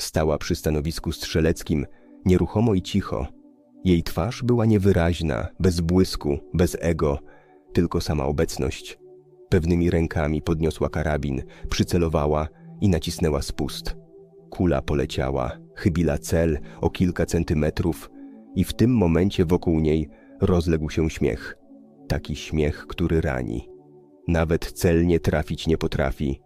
Stała przy stanowisku strzeleckim, nieruchomo i cicho. Jej twarz była niewyraźna, bez błysku, bez ego, tylko sama obecność. Pewnymi rękami podniosła karabin, przycelowała i nacisnęła spust. Kula poleciała, chybila cel o kilka centymetrów i w tym momencie wokół niej rozległ się śmiech. Taki śmiech, który rani. Nawet celnie trafić nie potrafi.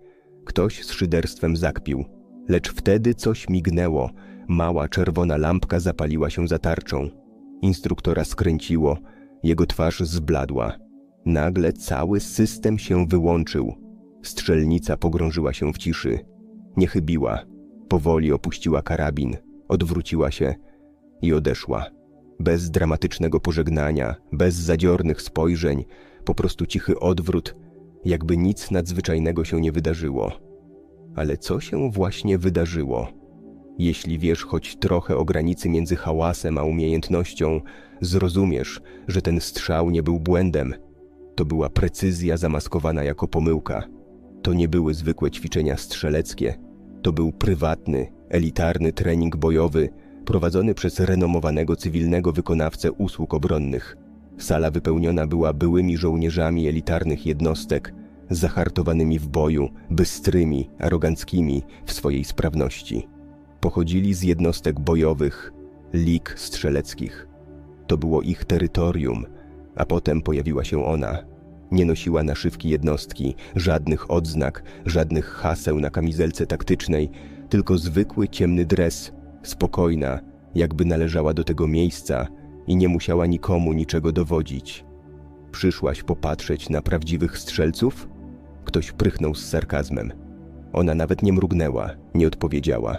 Ktoś z szyderstwem zakpił. Lecz wtedy coś mignęło. Mała czerwona lampka zapaliła się za tarczą. Instruktora skręciło. Jego twarz zbladła. Nagle cały system się wyłączył. Strzelnica pogrążyła się w ciszy. Nie chybiła. Powoli opuściła karabin, odwróciła się i odeszła. Bez dramatycznego pożegnania, bez zadziornych spojrzeń, po prostu cichy odwrót, jakby nic nadzwyczajnego się nie wydarzyło. Ale co się właśnie wydarzyło? Jeśli wiesz choć trochę o granicy między hałasem a umiejętnością, zrozumiesz, że ten strzał nie był błędem. To była precyzja zamaskowana jako pomyłka. To nie były zwykłe ćwiczenia strzeleckie. To był prywatny, elitarny trening bojowy prowadzony przez renomowanego cywilnego wykonawcę usług obronnych. Sala wypełniona była byłymi żołnierzami elitarnych jednostek, zahartowanymi w boju, bystrymi, aroganckimi w swojej sprawności. Pochodzili z jednostek bojowych, lig strzeleckich. To było ich terytorium, a potem pojawiła się ona. Nie nosiła naszywki jednostki, żadnych odznak, żadnych haseł na kamizelce taktycznej, tylko zwykły ciemny dres, spokojna, jakby należała do tego miejsca i nie musiała nikomu niczego dowodzić. Przyszłaś popatrzeć na prawdziwych strzelców? Ktoś prychnął z sarkazmem. Ona nawet nie mrugnęła, nie odpowiedziała.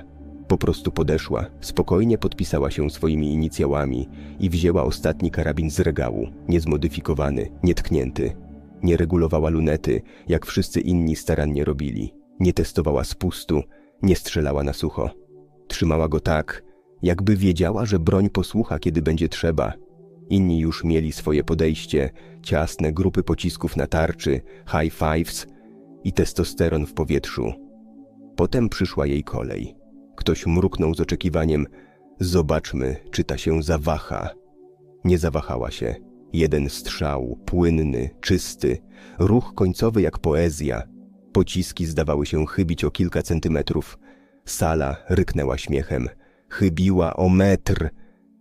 Po prostu podeszła, spokojnie podpisała się swoimi inicjałami i wzięła ostatni karabin z regału, niezmodyfikowany, nietknięty. Nie regulowała lunety, jak wszyscy inni starannie robili. Nie testowała spustu, nie strzelała na sucho. Trzymała go tak, jakby wiedziała, że broń posłucha, kiedy będzie trzeba. Inni już mieli swoje podejście, ciasne grupy pocisków na tarczy, high fives i testosteron w powietrzu. Potem przyszła jej kolej. Ktoś mruknął z oczekiwaniem: Zobaczmy, czy ta się zawaha. Nie zawahała się. Jeden strzał, płynny, czysty, ruch końcowy jak poezja. Pociski zdawały się chybić o kilka centymetrów. Sala ryknęła śmiechem. Chybiła o metr.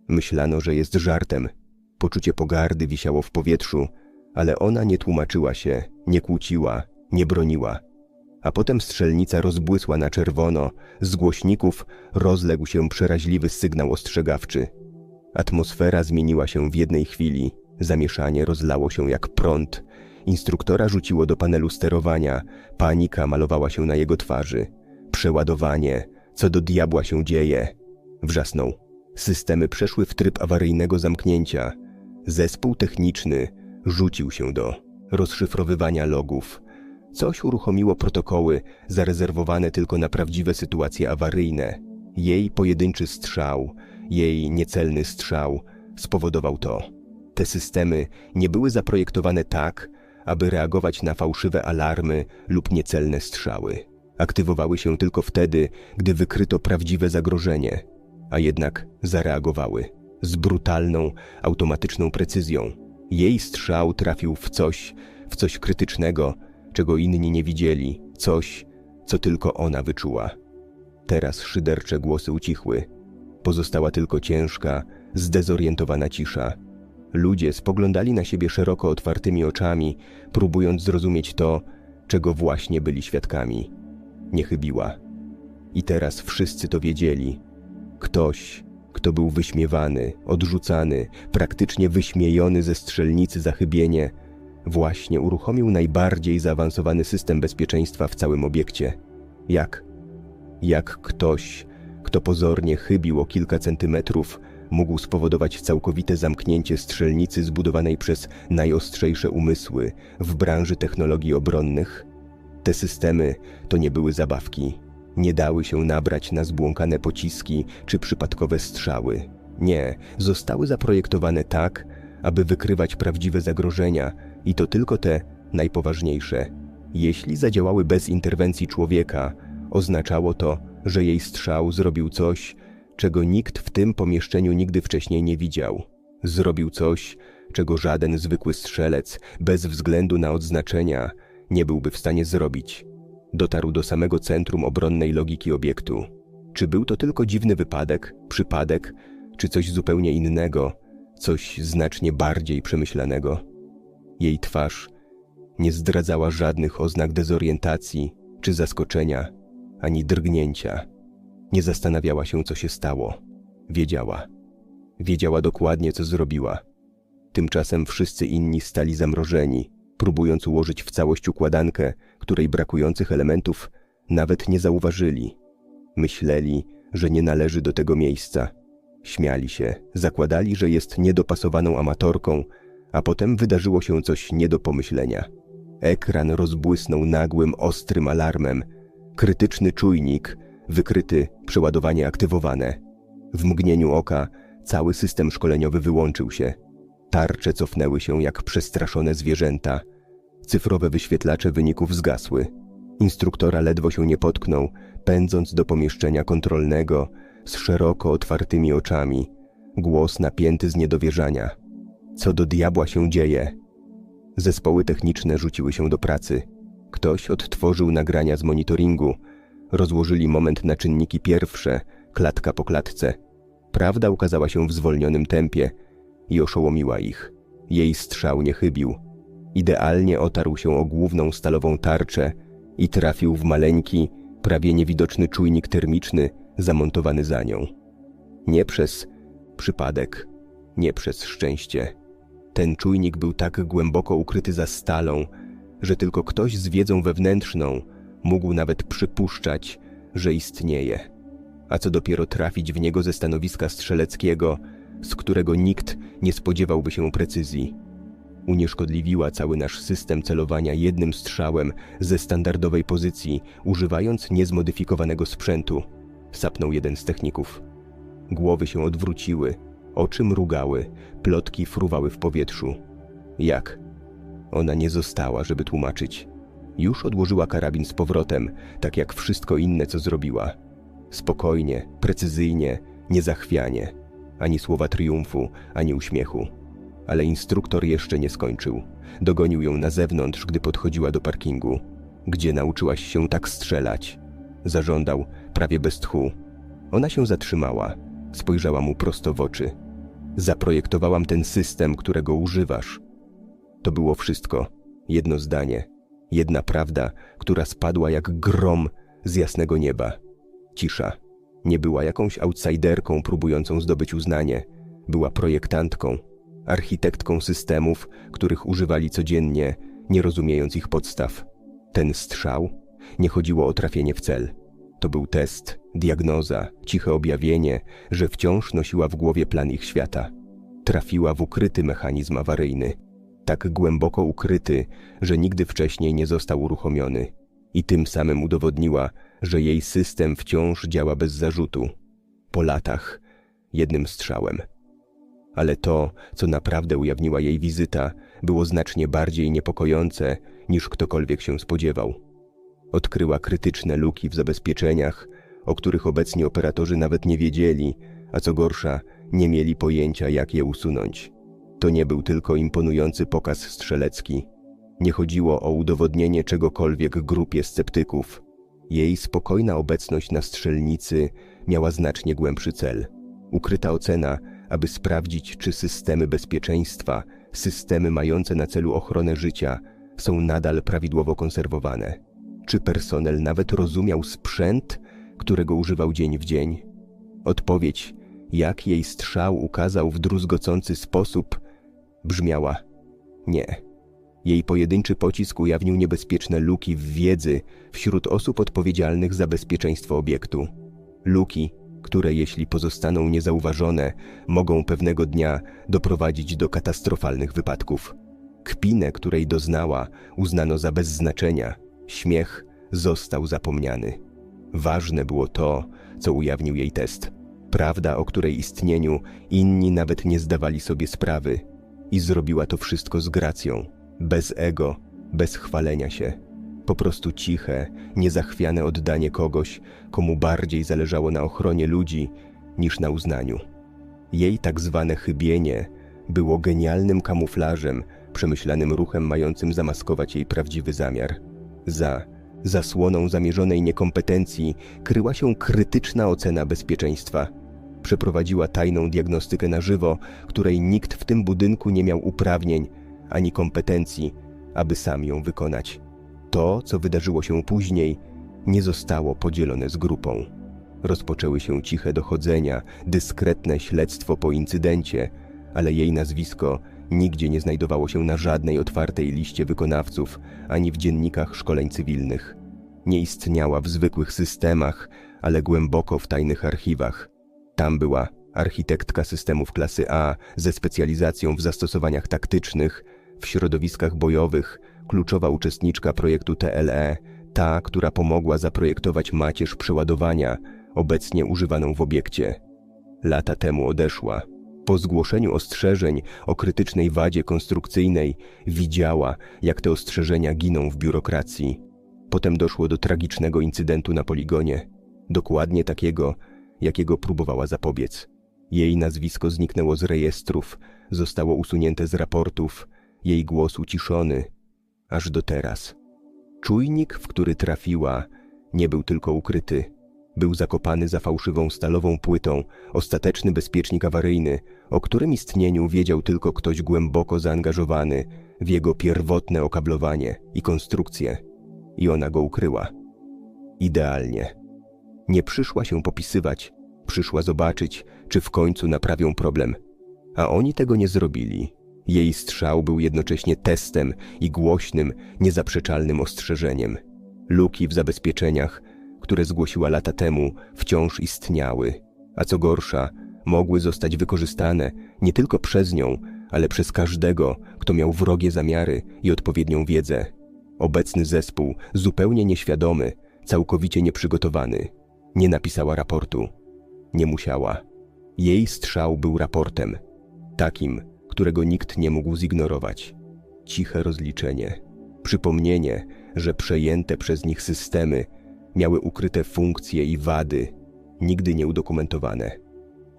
Myślano, że jest żartem. Poczucie pogardy wisiało w powietrzu, ale ona nie tłumaczyła się, nie kłóciła, nie broniła. A potem strzelnica rozbłysła na czerwono, z głośników rozległ się przeraźliwy sygnał ostrzegawczy. Atmosfera zmieniła się w jednej chwili, zamieszanie rozlało się jak prąd. Instruktora rzuciło do panelu sterowania, panika malowała się na jego twarzy. Przeładowanie, co do diabła się dzieje? Wrzasnął. Systemy przeszły w tryb awaryjnego zamknięcia. Zespół techniczny rzucił się do rozszyfrowywania logów. Coś uruchomiło protokoły zarezerwowane tylko na prawdziwe sytuacje awaryjne. Jej pojedynczy strzał, jej niecelny strzał spowodował to. Te systemy nie były zaprojektowane tak, aby reagować na fałszywe alarmy lub niecelne strzały. Aktywowały się tylko wtedy, gdy wykryto prawdziwe zagrożenie, a jednak zareagowały z brutalną, automatyczną precyzją. Jej strzał trafił w coś, w coś krytycznego, czego inni nie widzieli, coś, co tylko ona wyczuła. Teraz szydercze głosy ucichły. Pozostała tylko ciężka, zdezorientowana cisza. Ludzie spoglądali na siebie szeroko otwartymi oczami, próbując zrozumieć to, czego właśnie byli świadkami. Nie chybiła. I teraz wszyscy to wiedzieli. Ktoś, kto był wyśmiewany, odrzucany, praktycznie wyśmiejony ze strzelnicy za chybienie, właśnie uruchomił najbardziej zaawansowany system bezpieczeństwa w całym obiekcie. Jak? Jak ktoś, kto pozornie chybił o kilka centymetrów, mógł spowodować całkowite zamknięcie strzelnicy zbudowanej przez najostrzejsze umysły w branży technologii obronnych? Te systemy to nie były zabawki. Nie dały się nabrać na zbłąkane pociski czy przypadkowe strzały. Nie, zostały zaprojektowane tak, aby wykrywać prawdziwe zagrożenia i to tylko te najpoważniejsze. Jeśli zadziałały bez interwencji człowieka, oznaczało to, że jej strzał zrobił coś, czego nikt w tym pomieszczeniu nigdy wcześniej nie widział. Zrobił coś, czego żaden zwykły strzelec, bez względu na odznaczenia, nie byłby w stanie zrobić. Dotarł do samego centrum obronnej logiki obiektu. Czy był to tylko dziwny wypadek, przypadek, czy coś zupełnie innego, coś znacznie bardziej przemyślanego? Jej twarz nie zdradzała żadnych oznak dezorientacji czy zaskoczenia, ani drgnięcia. Nie zastanawiała się, co się stało. Wiedziała. Wiedziała dokładnie, co zrobiła. Tymczasem wszyscy inni stali zamrożeni, próbując ułożyć w całość układankę, której brakujących elementów nawet nie zauważyli. Myśleli, że nie należy do tego miejsca. Śmiali się, zakładali, że jest niedopasowaną amatorką, a potem wydarzyło się coś nie do pomyślenia. Ekran rozbłysnął nagłym, ostrym alarmem. Krytyczny czujnik, wykryty, przeładowanie aktywowane. W mgnieniu oka cały system szkoleniowy wyłączył się. Tarcze cofnęły się jak przestraszone zwierzęta. Cyfrowe wyświetlacze wyników zgasły. Instruktora ledwo się nie potknął, pędząc do pomieszczenia kontrolnego z szeroko otwartymi oczami. Głos napięty z niedowierzania. Co do diabła się dzieje? Zespoły techniczne rzuciły się do pracy. Ktoś odtworzył nagrania z monitoringu. Rozłożyli moment na czynniki pierwsze, klatka po klatce. Prawda ukazała się w zwolnionym tempie i oszołomiła ich. Jej strzał nie chybił. Idealnie otarł się o główną stalową tarczę i trafił w maleńki, prawie niewidoczny czujnik termiczny zamontowany za nią. Nie przez przypadek, nie przez szczęście. Ten czujnik był tak głęboko ukryty za stalą, że tylko ktoś z wiedzą wewnętrzną mógł nawet przypuszczać, że istnieje. A co dopiero trafić w niego ze stanowiska strzeleckiego, z którego nikt nie spodziewałby się precyzji. Unieszkodliwiła cały nasz system celowania jednym strzałem ze standardowej pozycji, używając niezmodyfikowanego sprzętu, sapnął jeden z techników. Głowy się odwróciły, oczy mrugały, plotki fruwały w powietrzu. Jak? Ona nie została, żeby tłumaczyć. Już odłożyła karabin z powrotem, tak jak wszystko inne, co zrobiła. Spokojnie, precyzyjnie, niezachwianie. Ani słowa triumfu, ani uśmiechu. Ale instruktor jeszcze nie skończył. Dogonił ją na zewnątrz, gdy podchodziła do parkingu. Gdzie nauczyłaś się tak strzelać? Zażądał, prawie bez tchu. Ona się zatrzymała. Spojrzała mu prosto w oczy. Zaprojektowałam ten system, którego używasz. To było wszystko. Jedno zdanie. Jedna prawda, która spadła jak grom z jasnego nieba. Cisza. Nie była jakąś outsiderką próbującą zdobyć uznanie. Była projektantką, architektką systemów, których używali codziennie, nie rozumiejąc ich podstaw. Ten strzał nie chodziło o trafienie w cel. To był test, diagnoza, ciche objawienie, że wciąż nosiła w głowie plan ich świata. Trafiła w ukryty mechanizm awaryjny, tak głęboko ukryty, że nigdy wcześniej nie został uruchomiony, i tym samym udowodniła, że jej system wciąż działa bez zarzutu. Po latach, jednym strzałem. Ale to, co naprawdę ujawniła jej wizyta, było znacznie bardziej niepokojące, niż ktokolwiek się spodziewał. Odkryła krytyczne luki w zabezpieczeniach, o których obecni operatorzy nawet nie wiedzieli, a co gorsza, nie mieli pojęcia, jak je usunąć. To nie był tylko imponujący pokaz strzelecki. Nie chodziło o udowodnienie czegokolwiek grupie sceptyków. Jej spokojna obecność na strzelnicy miała znacznie głębszy cel. Ukryta ocena, aby sprawdzić, czy systemy bezpieczeństwa, systemy mające na celu ochronę życia, są nadal prawidłowo konserwowane. Czy personel nawet rozumiał sprzęt, którego używał dzień w dzień? Odpowiedź, jak jej strzał ukazał w druzgocący sposób, brzmiała nie. Jej pojedynczy pocisk ujawnił niebezpieczne luki w wiedzy wśród osób odpowiedzialnych za bezpieczeństwo obiektu. Luki, które jeśli pozostaną niezauważone, mogą pewnego dnia doprowadzić do katastrofalnych wypadków. Kpinę, której doznała, uznano za bez znaczenia. Śmiech został zapomniany. Ważne było to, co ujawnił jej test. Prawda, o której istnieniu inni nawet nie zdawali sobie sprawy. I zrobiła to wszystko z gracją, bez ego, bez chwalenia się. Po prostu ciche, niezachwiane oddanie kogoś, komu bardziej zależało na ochronie ludzi niż na uznaniu. Jej tak zwane chybienie było genialnym kamuflażem, przemyślanym ruchem mającym zamaskować jej prawdziwy zamiar. Za zasłoną zamierzonej niekompetencji kryła się krytyczna ocena bezpieczeństwa. Przeprowadziła tajną diagnostykę na żywo, której nikt w tym budynku nie miał uprawnień ani kompetencji, aby sam ją wykonać. To, co wydarzyło się później, nie zostało podzielone z grupą. Rozpoczęły się ciche dochodzenia, dyskretne śledztwo po incydencie, ale jej nazwisko nigdzie nie znajdowało się na żadnej otwartej liście wykonawców ani w dziennikach szkoleń cywilnych. Nie istniała w zwykłych systemach, ale głęboko w tajnych archiwach. Tam była architektka systemów klasy A ze specjalizacją w zastosowaniach taktycznych, w środowiskach bojowych, kluczowa uczestniczka projektu TLE, ta, która pomogła zaprojektować macierz przeładowania, obecnie używaną w obiekcie. Lata temu odeszła. Po zgłoszeniu ostrzeżeń o krytycznej wadzie konstrukcyjnej widziała, jak te ostrzeżenia giną w biurokracji. Potem doszło do tragicznego incydentu na poligonie, dokładnie takiego, jakiego próbowała zapobiec. Jej nazwisko zniknęło z rejestrów, zostało usunięte z raportów, jej głos uciszony, aż do teraz. Czujnik, w który trafiła, nie był tylko ukryty. Był zakopany za fałszywą stalową płytą, ostateczny bezpiecznik awaryjny, o którym istnieniu wiedział tylko ktoś głęboko zaangażowany w jego pierwotne okablowanie i konstrukcję. I ona go ukryła. Idealnie. Nie przyszła się popisywać, przyszła zobaczyć, czy w końcu naprawią problem. A oni tego nie zrobili. Jej strzał był jednocześnie testem i głośnym, niezaprzeczalnym ostrzeżeniem. Luki w zabezpieczeniach, które zgłosiła lata temu, wciąż istniały, a co gorsza, mogły zostać wykorzystane nie tylko przez nią, ale przez każdego, kto miał wrogie zamiary i odpowiednią wiedzę. Obecny zespół, zupełnie nieświadomy, całkowicie nieprzygotowany, nie napisała raportu. Nie musiała. Jej strzał był raportem, takim, którego nikt nie mógł zignorować. Ciche rozliczenie, przypomnienie, że przejęte przez nich systemy miały ukryte funkcje i wady, nigdy nie udokumentowane.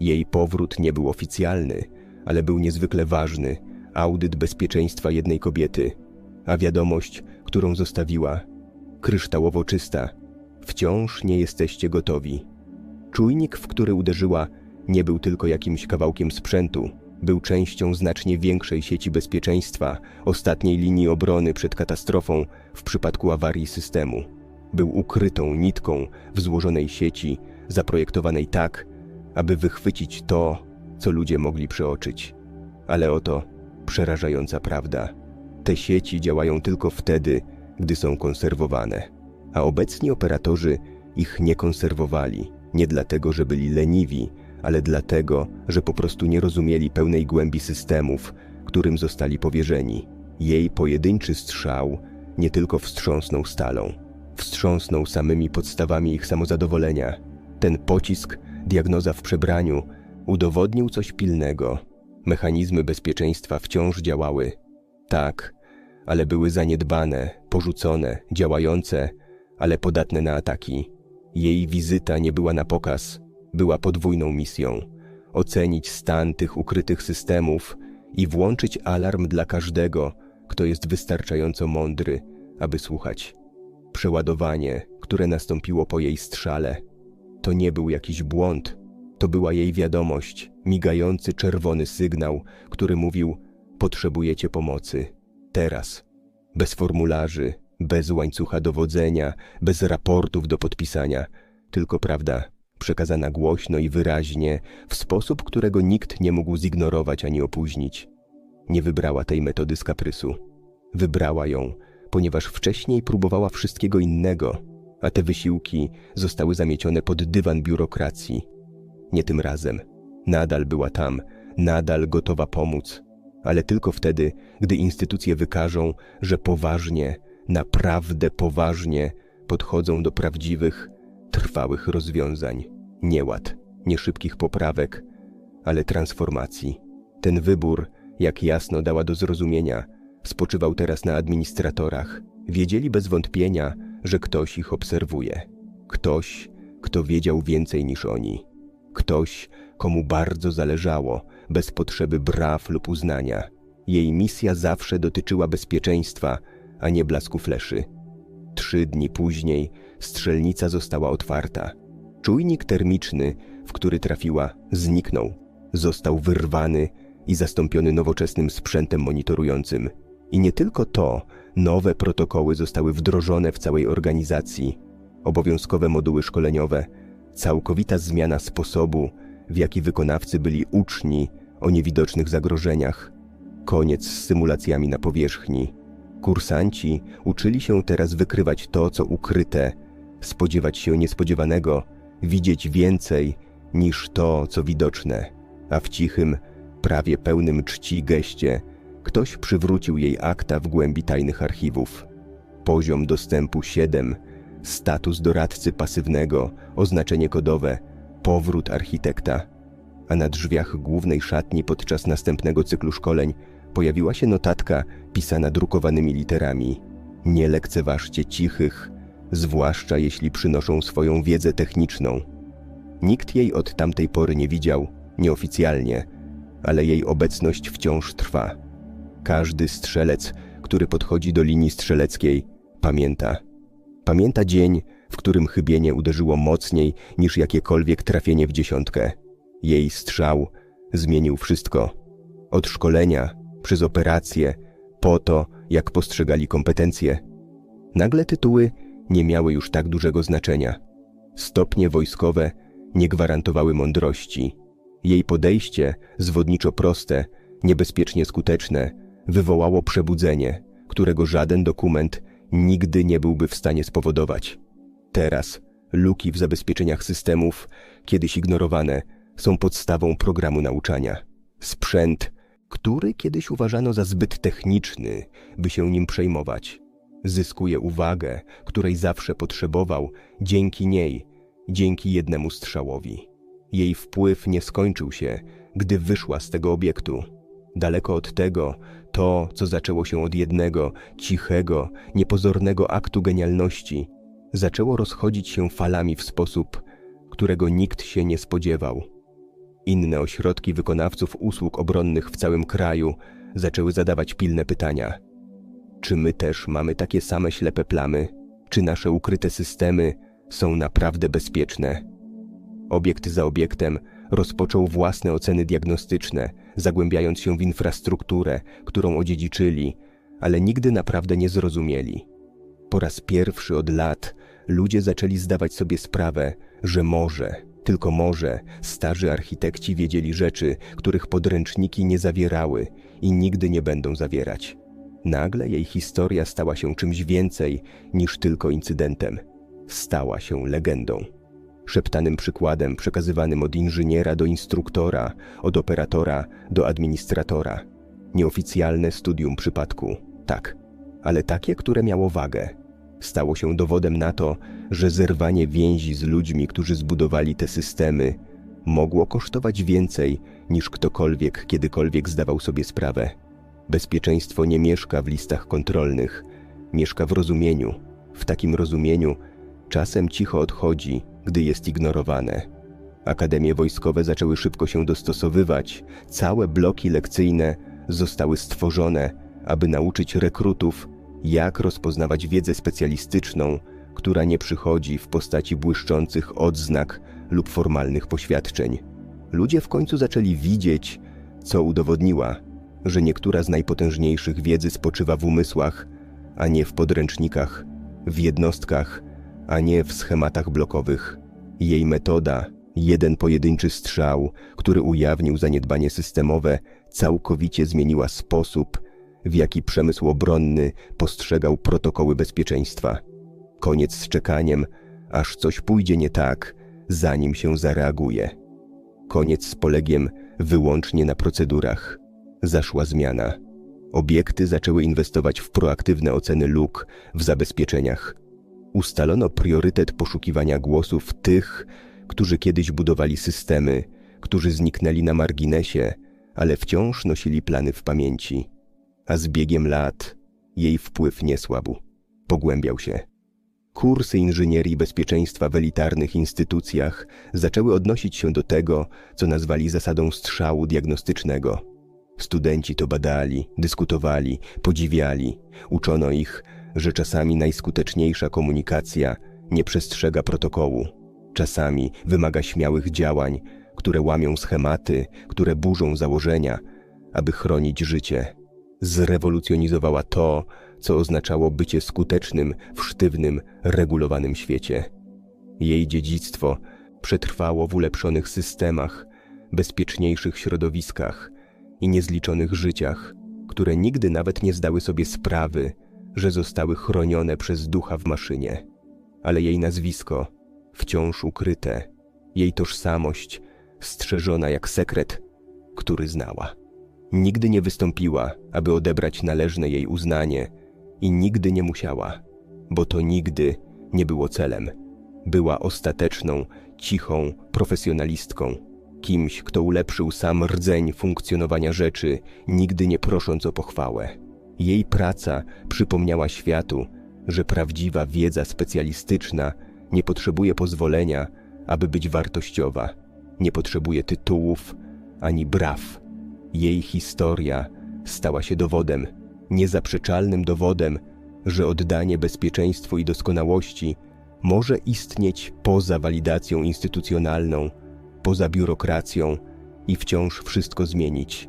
Jej powrót nie był oficjalny, ale był niezwykle ważny audyt bezpieczeństwa jednej kobiety, a wiadomość, którą zostawiła, kryształowo czysta. Wciąż nie jesteście gotowi. Czujnik, w który uderzyła, nie był tylko jakimś kawałkiem sprzętu, był częścią znacznie większej sieci bezpieczeństwa, ostatniej linii obrony przed katastrofą w przypadku awarii systemu. Był ukrytą nitką w złożonej sieci, zaprojektowanej tak, aby wychwycić to, co ludzie mogli przeoczyć. Ale oto przerażająca prawda. Te sieci działają tylko wtedy, gdy są konserwowane, a obecni operatorzy ich nie konserwowali, nie dlatego, że byli leniwi, ale dlatego, że po prostu nie rozumieli pełnej głębi systemów, którym zostali powierzeni. Jej pojedynczy strzał nie tylko wstrząsnął stalą, wstrząsnął samymi podstawami ich samozadowolenia. Ten pocisk, diagnoza w przebraniu, udowodnił coś pilnego. Mechanizmy bezpieczeństwa wciąż działały. Tak, ale były zaniedbane, porzucone, działające, ale podatne na ataki. Jej wizyta nie była na pokaz, była podwójną misją ocenić stan tych ukrytych systemów i włączyć alarm dla każdego, kto jest wystarczająco mądry, aby słuchać. Przeładowanie, które nastąpiło po jej strzale, to nie był jakiś błąd, to była jej wiadomość, migający czerwony sygnał, który mówił: Potrzebujecie pomocy. Teraz. Bez formularzy, bez łańcucha dowodzenia, bez raportów do podpisania, tylko prawda, przekazana głośno i wyraźnie, w sposób, którego nikt nie mógł zignorować ani opóźnić. Nie wybrała tej metody z kaprysu. Wybrała ją, ponieważ wcześniej próbowała wszystkiego innego, a te wysiłki zostały zamiecione pod dywan biurokracji. Nie tym razem. Nadal była tam, nadal gotowa pomóc, ale tylko wtedy, gdy instytucje wykażą, że poważnie, naprawdę poważnie podchodzą do prawdziwych, trwałych rozwiązań, nie ład, nie szybkich poprawek, ale transformacji. Ten wybór, jak jasno dała do zrozumienia, spoczywał teraz na administratorach, Wiedzieli bez wątpienia, że ktoś ich obserwuje. Ktoś, kto wiedział więcej niż oni. Ktoś, komu bardzo zależało, bez potrzeby braw lub uznania. Jej misja zawsze dotyczyła bezpieczeństwa, a nie blasku fleszy. Trzy dni później strzelnica została otwarta. Czujnik termiczny, w który trafiła, zniknął. Został wyrwany i zastąpiony nowoczesnym sprzętem monitorującym. I nie tylko to, nowe protokoły zostały wdrożone w całej organizacji. Obowiązkowe moduły szkoleniowe, całkowita zmiana sposobu, w jaki wykonawcy byli uczni o niewidocznych zagrożeniach. Koniec z symulacjami na powierzchni. Kursanci uczyli się teraz wykrywać to, co ukryte, spodziewać się niespodziewanego, widzieć więcej niż to, co widoczne. A w cichym, prawie pełnym czci geście ktoś przywrócił jej akta w głębi tajnych archiwów. Poziom dostępu 7, status doradcy pasywnego, oznaczenie kodowe, powrót architekta. A na drzwiach głównej szatni podczas następnego cyklu szkoleń pojawiła się notatka pisana drukowanymi literami. Nie lekceważcie cichych, zwłaszcza jeśli przynoszą swoją wiedzę techniczną. Nikt jej od tamtej pory nie widział, nieoficjalnie, ale jej obecność wciąż trwa. Każdy strzelec, który podchodzi do linii strzeleckiej, pamięta. Pamięta dzień, w którym chybienie uderzyło mocniej niż jakiekolwiek trafienie w dziesiątkę. Jej strzał zmienił wszystko. Od szkolenia, przez operacje, po to, jak postrzegali kompetencje. Nagle tytuły nie miały już tak dużego znaczenia. Stopnie wojskowe nie gwarantowały mądrości. Jej podejście, zwodniczo proste, niebezpiecznie skuteczne, wywołało przebudzenie, którego żaden dokument nigdy nie byłby w stanie spowodować. Teraz luki w zabezpieczeniach systemów, kiedyś ignorowane, są podstawą programu nauczania. Sprzęt, który kiedyś uważano za zbyt techniczny, by się nim przejmować, zyskuje uwagę, której zawsze potrzebował dzięki niej, dzięki jednemu strzałowi. Jej wpływ nie skończył się, gdy wyszła z tego obiektu. Daleko od tego, to, co zaczęło się od jednego, cichego, niepozornego aktu genialności, zaczęło rozchodzić się falami w sposób, którego nikt się nie spodziewał. Inne ośrodki wykonawców usług obronnych w całym kraju zaczęły zadawać pilne pytania. Czy my też mamy takie same ślepe plamy? Czy nasze ukryte systemy są naprawdę bezpieczne? Obiekt za obiektem rozpoczął własne oceny diagnostyczne, zagłębiając się w infrastrukturę, którą odziedziczyli, ale nigdy naprawdę nie zrozumieli. Po raz pierwszy od lat ludzie zaczęli zdawać sobie sprawę, że może, tylko może, starzy architekci wiedzieli rzeczy, których podręczniki nie zawierały i nigdy nie będą zawierać. Nagle jej historia stała się czymś więcej niż tylko incydentem. Stała się legendą. Szeptanym przykładem przekazywanym od inżyniera do instruktora, od operatora do administratora. Nieoficjalne studium przypadku, tak, ale takie, które miało wagę. Stało się dowodem na to, że zerwanie więzi z ludźmi, którzy zbudowali te systemy, mogło kosztować więcej niż ktokolwiek kiedykolwiek zdawał sobie sprawę. Bezpieczeństwo nie mieszka w listach kontrolnych, mieszka w rozumieniu. W takim rozumieniu czasem cicho odchodzi, gdy jest ignorowane. Akademie wojskowe zaczęły szybko się dostosowywać, całe bloki lekcyjne zostały stworzone, aby nauczyć rekrutów, jak rozpoznawać wiedzę specjalistyczną, która nie przychodzi w postaci błyszczących odznak lub formalnych poświadczeń. Ludzie w końcu zaczęli widzieć, co udowodniła, że niektóra z najpotężniejszych wiedzy spoczywa w umysłach, a nie w podręcznikach, w jednostkach, a nie w schematach blokowych. Jej metoda, jeden pojedynczy strzał, który ujawnił zaniedbanie systemowe, całkowicie zmieniła sposób, w jaki przemysł obronny postrzegał protokoły bezpieczeństwa. Koniec z czekaniem, aż coś pójdzie nie tak, zanim się zareaguje. Koniec z polegiem wyłącznie na procedurach. Zaszła zmiana. Obiekty zaczęły inwestować w proaktywne oceny luk w zabezpieczeniach. Ustalono priorytet poszukiwania głosów tych, którzy kiedyś budowali systemy, którzy zniknęli na marginesie, ale wciąż nosili plany w pamięci. A z biegiem lat jej wpływ nie słabł. pogłębiał się. Kursy inżynierii bezpieczeństwa w elitarnych instytucjach zaczęły odnosić się do tego, co nazwali zasadą strzału diagnostycznego. Studenci to badali, dyskutowali, podziwiali. Uczono ich, że czasami najskuteczniejsza komunikacja nie przestrzega protokołu. Czasami wymaga śmiałych działań, które łamią schematy, które burzą założenia, aby chronić życie. Zrewolucjonizowała to, co oznaczało bycie skutecznym w sztywnym, regulowanym świecie. Jej dziedzictwo przetrwało w ulepszonych systemach, bezpieczniejszych środowiskach i niezliczonych życiach, które nigdy nawet nie zdały sobie sprawy, że zostały chronione przez ducha w maszynie. Ale jej nazwisko wciąż ukryte, jej tożsamość strzeżona jak sekret, który znała. Nigdy nie wystąpiła, aby odebrać należne jej uznanie i nigdy nie musiała, bo to nigdy nie było celem. Była ostateczną, cichą profesjonalistką, kimś, kto ulepszył sam rdzeń funkcjonowania rzeczy, nigdy nie prosząc o pochwałę. Jej praca przypomniała światu, że prawdziwa wiedza specjalistyczna nie potrzebuje pozwolenia, aby być wartościowa, nie potrzebuje tytułów ani braw. Jej historia stała się dowodem, niezaprzeczalnym dowodem, że oddanie bezpieczeństwu i doskonałości może istnieć poza walidacją instytucjonalną, poza biurokracją i wciąż wszystko zmienić.